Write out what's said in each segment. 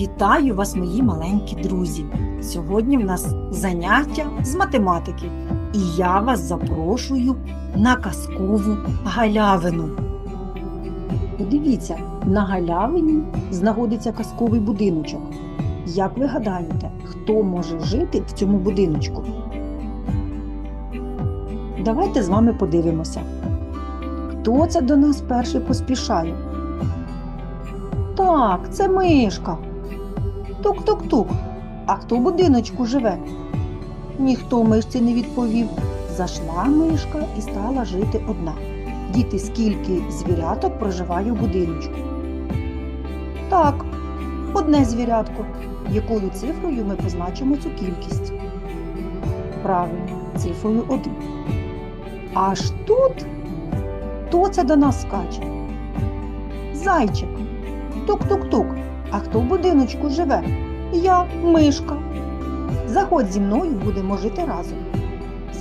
Вітаю вас, мої маленькі друзі! Сьогодні в нас заняття з математики, і я вас запрошую на казкову галявину. Подивіться, на галявині знаходиться казковий будиночок. Як ви гадаєте, хто може жити в цьому будиночку? Давайте з вами подивимося. Хто це до нас перший поспішає? Так, це мишка. Тук-тук-тук. А хто в будиночку живе? Ніхто мишці не відповів. Зайшла мишка і стала жити одна. Діти, скільки звіряток проживає в будиночку? Так, одне звірятко. Якою цифрою ми позначимо цю кількість? Правильно, цифрою 1. Аж тут хто це до нас скаче? Зайчик. Тук-тук-тук. А хто в будиночку живе? Я, мишка. Заходь зі мною, будемо жити разом.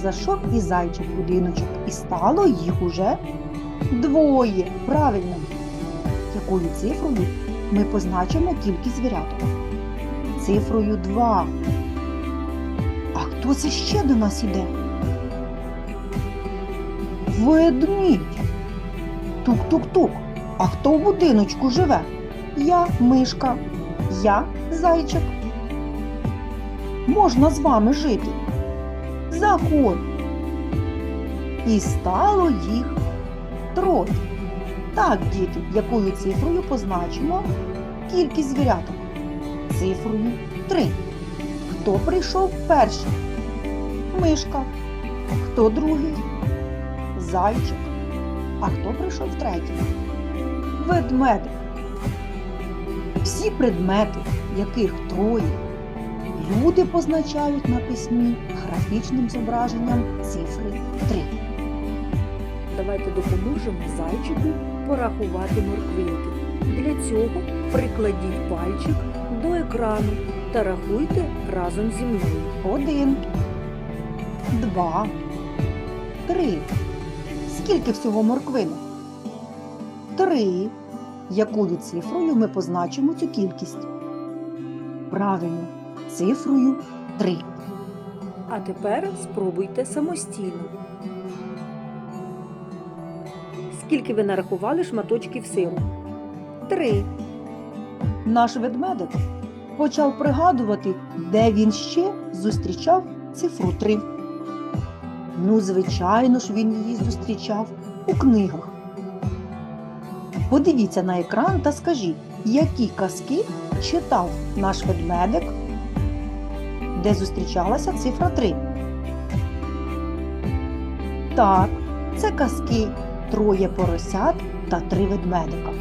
Зайшов і зайчик в будиночок, і стало їх уже двоє. Правильно. Якою цифрою ми позначимо кількість звіряток? Цифрою 2. А хто це ще до нас іде? Ведмідь. Тук-тук-тук. А хто в будиночку живе? Я мишка, я зайчик. Можна з вами жити. Заходь. І стало їх троє. Так, діти, якою цифрою позначимо кількість звіряток? Цифрою 3. Хто прийшов перший? Мишка. Хто другий? Зайчик. А хто прийшов третій? Ведмедик. Всі предмети, яких троє, люди позначають на письмі графічним зображенням цифри 3. Давайте допоможемо зайчику порахувати морквинки. Для цього прикладіть пальчик до екрану та рахуйте разом зі мною. Один, два, три. Скільки всього морквинок? Три. Якою цифрою ми позначимо цю кількість? Правильно, цифрою 3. А тепер спробуйте самостійно. Скільки ви нарахували шматочків сиру? Три. Наш ведмедик почав пригадувати, де він ще зустрічав цифру 3. Ну, звичайно ж, він її зустрічав у книгах. Подивіться на екран та скажіть, які казки читав наш ведмедик, де зустрічалася цифра 3. Так, це казки троє поросят та три ведмедика.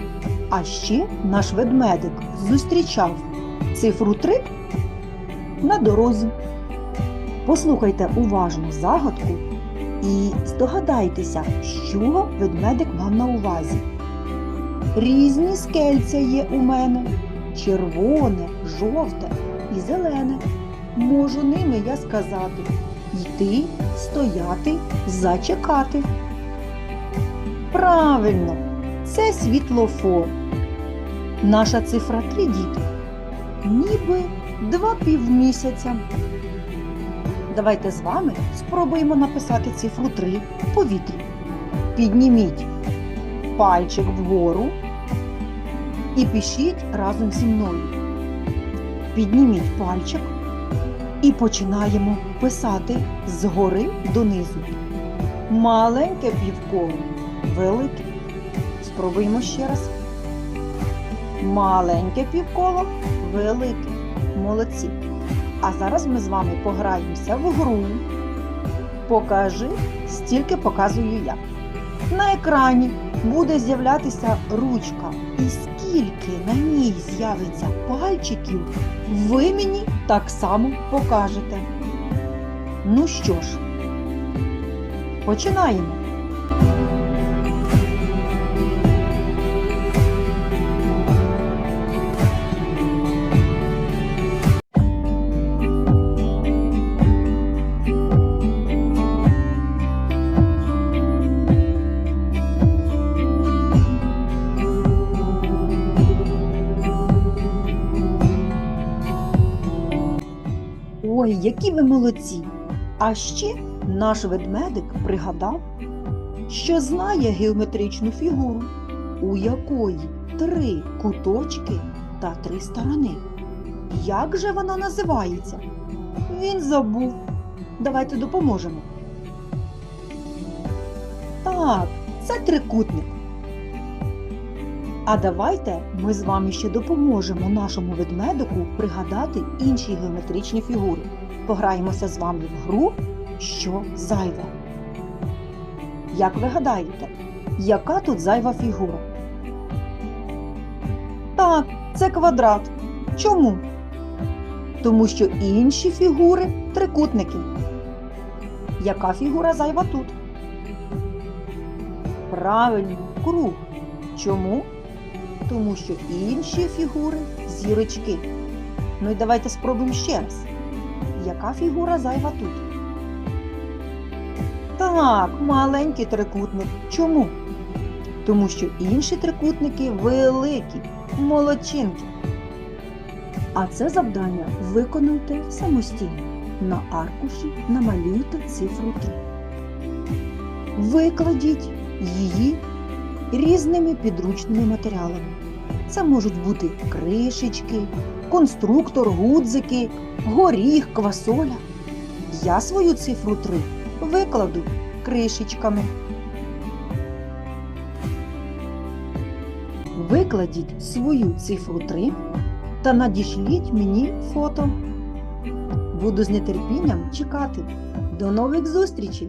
А ще наш ведмедик зустрічав цифру 3 на дорозі. Послухайте уважно загадку і здогадайтеся, що ведмедик мав на увазі. Різні скельця є у мене червоне, жовте і зелене. Можу ними я сказати йти, стояти, зачекати. Правильно, це світлофор. Наша цифра 3, діти, ніби два півмісяця. Давайте з вами спробуємо написати цифру 3 в повітрі. Підніміть пальчик вгору і пишіть разом зі мною. Підніміть пальчик і починаємо писати згори донизу. Маленьке півколо, велике. Спробуємо ще раз. Маленьке півколо, велике. Молодці. А зараз ми з вами пограємося в гру. Покажи, стільки показую я. На екрані буде з'являтися ручка. І скільки на ній з'явиться пальчиків, ви мені так само покажете. Ну що ж, починаємо. Ой, які ви молодці! А ще наш ведмедик пригадав, що знає геометричну фігуру, у якої три куточки та три сторони. Як же вона називається? Він забув. Давайте допоможемо. Так, це трикутник. А давайте ми з вами ще допоможемо нашому ведмедику пригадати інші геометричні фігури. Пограємося з вами в гру, що зайве. Як ви гадаєте, яка тут зайва фігура? Так, це квадрат. Чому? Тому що інші фігури трикутники. Яка фігура зайва тут? Правильно, круг. Чому? Тому що інші фігури зірочки. Ну і давайте спробуємо ще раз. Яка фігура зайва тут? Так, маленький трикутник. Чому? Тому що інші трикутники великі, молодчинки. А це завдання виконуйте самостійно. На аркуші намалюйте цифру 3. Викладіть її різними підручними матеріалами. Це можуть бути кришечки, конструктор, гудзики, горіх, квасоля. Я свою цифру 3 викладу кришечками. Викладіть свою цифру 3 та надішліть мені фото. Буду з нетерпінням чекати. До нових зустрічей!